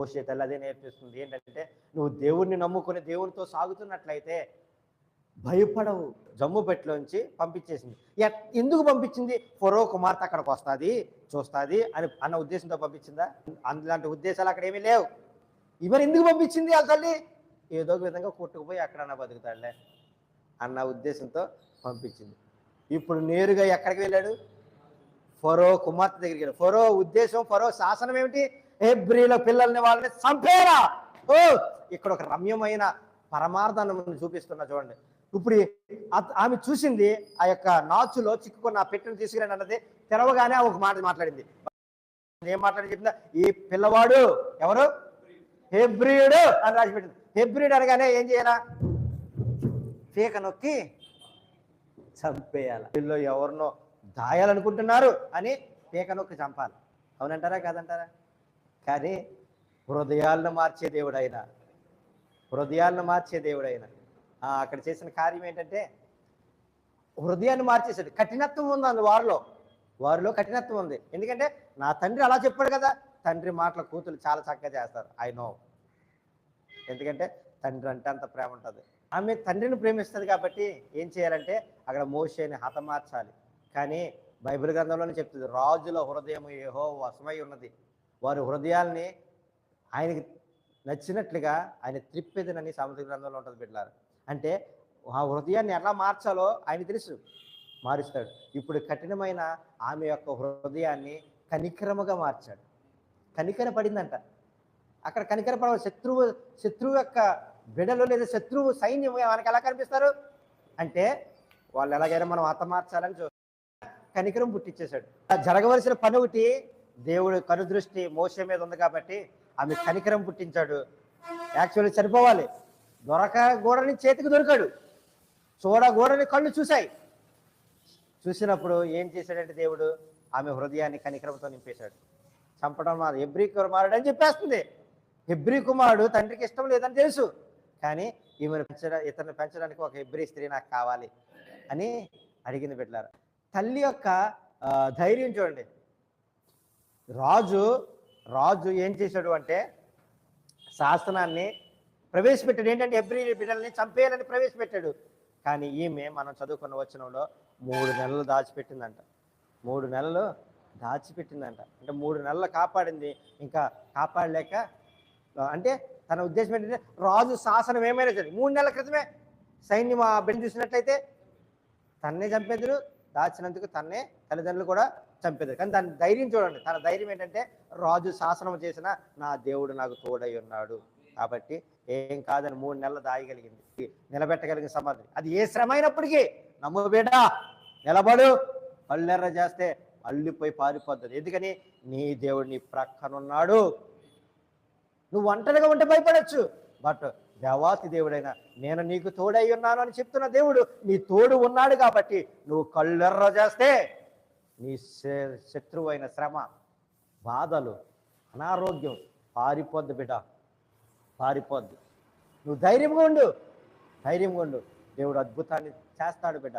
మోషే తల్లి అదే నేర్పిస్తుంది. ఏంటంటే నువ్వు దేవుణ్ణి నమ్ముకుని దేవునితో సాగుతున్నట్లయితే భయపడవు. జమ్ము పెట్టిలోంచి పంపించేసింది. ఎట్- ఎందుకు పంపించింది? ఫరో కుమార్తె అక్కడికి వస్తుంది చూస్తుంది అని అన్న ఉద్దేశంతో పంపించిందా? అందులాంటి ఉద్దేశాలు అక్కడ ఏమీ లేవు. ఇవన్నీ ఎందుకు పంపించింది వాళ్ళ తల్లి? ఏదో ఒక విధంగా కొట్టుకుపోయి అక్కడన్నా బతుకుతాడులే అన్న ఉద్దేశంతో పంపించింది. ఇప్పుడు నేరుగా ఎక్కడికి వెళ్ళాడు? ఫరో కుమార్తె దగ్గరికి ఫరో ఉద్దేశం ఫరో శాసనం ఏమిటి? హెబ్రిల పిల్లల్ని వాళ్ళని చంపేరా. ఓ ఇక్కడ ఒక రమ్యమైన పరమార్థాన్ని మనం చూపిస్తున్నా చూడండి. ఇప్పుడు ఆమె చూసింది ఆ యొక్క నాచులో చిక్కుకున్న ఆ పెట్టెను తీసుకురండి అన్నది తెరవగానే ఒక మాట మాట్లాడింది. ఏం మాట్లాడి చెప్పిందా? ఈ పిల్లవాడు ఎవరు? హెబ్రియుడు అని రాసిపెట్టింది హెబ్రియుడు అనగానే ఏం చేయాలా? పీక నొక్కి చంపేయాలి. వీళ్ళు ఎవరినో దాయాలనుకుంటున్నారు అని పీకనొక్కి చంపాలి. అవునంటారా కాదంటారా? కానీ హృదయాలను మార్చే దేవుడైనా హృదయాలను మార్చే దేవుడైనా అక్కడ చేసిన కార్యం ఏంటంటే హృదయాన్ని మార్చేసాడు కఠినత్వం ఉంది అందు వారిలో. వారిలో కఠినత్వం ఉంది. ఎందుకంటే నా తండ్రి అలా చెప్పాడు కదా తండ్రి మాటల కూతురు చాలా చక్కగా చేస్తారు. I know. ఎందుకంటే తండ్రి అంటే అంత ప్రేమ ఉంటుంది. ఆమె తండ్రిని ప్రేమిస్తుంది కాబట్టి ఏం చేయాలంటే అక్కడ మోసేని హతమార్చాలి. కానీ బైబిల్ గ్రంథంలోనే చెప్తుంది రాజుల హృదయం ఏహో వశమై ఉన్నది. వారి హృదయాల్ని ఆయనకి నచ్చినట్లుగా ఆయన త్రిప్పెదనని సముద్ర గ్రంథంలో ఉంటుంది బిడ్డలారు అంటే ఆ హృదయాన్ని ఎలా మార్చాలో ఆయన తెలుసు మారుస్తాడు. ఇప్పుడు కఠినమైన ఆమె యొక్క హృదయాన్ని కనిక్రమగా మార్చాడు. కనికర పడిందంట. అక్కడ కనికర పడ శత్రువు శత్రువు యొక్క బిడలు లేదా శత్రువు సైన్యం మనకి ఎలా కనిపిస్తారు? అంటే వాళ్ళు ఎలాగైనా మనం హతమార్చాలని చూస్తారు కనికరం పుట్టించేశాడు జరగవలసిన పని ఒకటి దేవుడు కనుదృష్టి మోసం మీద ఉంది కాబట్టి ఆమె కనికరం పుట్టించాడు. యాక్చువల్లీ చనిపోవాలి. దొరక గోడని చేతికి దొరికాడు. చూడ గోడని కళ్ళు చూశాయి. చూసినప్పుడు ఏం చేశాడంటే దేవుడు ఆమె హృదయాన్ని కనికరంతో నింపేశాడు. చంపడం మాది. ఎబ్రి కుమారుడు అని చెప్పేస్తుంది. ఎబ్రి కుమారుడు తండ్రికి ఇష్టం లేదని తెలుసు. కానీ ఈమెను పెంచడం ఇతన్ని పెంచడానికి ఒక ఎబ్రి స్త్రీ నాకు కావాలి అని అడిగింది బిడ్డలారా. తల్లి యొక్క ధైర్యం చూడండి. రాజు రాజు ఏం చేశాడు అంటే శాసనాన్ని ప్రవేశపెట్టాడు. ఏంటంటే ఎబ్రి బిడ్డల్ని చంపేయాలని ప్రవేశపెట్టాడు. కానీ ఈమె మనం చదువుకున్న వచనంలో మూడు నెలలు దాచిపెట్టిందంట. మూడు నెలలు దాచిపెట్టిందంట. అంటే మూడు నెలలు కాపాడింది. ఇంకా కాపాడలేక అంటే తన ఉద్దేశం ఏంటంటే రాజు శాసనం ఏమైనా సరే మూడు నెలల క్రితమే సైన్యం ఆ బిడ్డ చూసినట్లయితే తన్నే చంపేద్దరు దాచినందుకు తన్నే తల్లిదండ్రులు కూడా చంపేది. కానీ దాని ధైర్యం చూడండి. తన ధైర్యం ఏంటంటే రాజు శాసనం చేసిన నా దేవుడు నాకు తోడై ఉన్నాడు. కాబట్టి ఏం కాదని మూడు నెలలు దాయగలిగింది. నిలబెట్టగలిగిన సమాధి అది ఏ శ్రమ అయినప్పటికీ నమ్ము బిడ్డ నిలబడు. పళ్ళెర్ర చేస్తే అల్లిపోయి పారిపోద్ది. ఎందుకని? నీ దేవుడు నీ ప్రక్కనున్నాడు. నువ్వు ఒంటరిగా ఉంటే భయపడచ్చు. బట్ దేవాతి దేవుడైన నేను నీకు తోడై ఉన్నాను అని చెప్తున్న దేవుడు నీ తోడు ఉన్నాడు కాబట్టి నువ్వు కళ్ళెర్ర చేస్తే నీ శ- శత్రువైన శ్రమ బాధలు అనారోగ్యం పారిపోద్ది బిడ్డ. పారిపోద్ది. నువ్వు ధైర్యంగా ఉండు. ధైర్యంగా ఉండు. దేవుడు అద్భుతాన్ని చేస్తాడు బిడ్డ.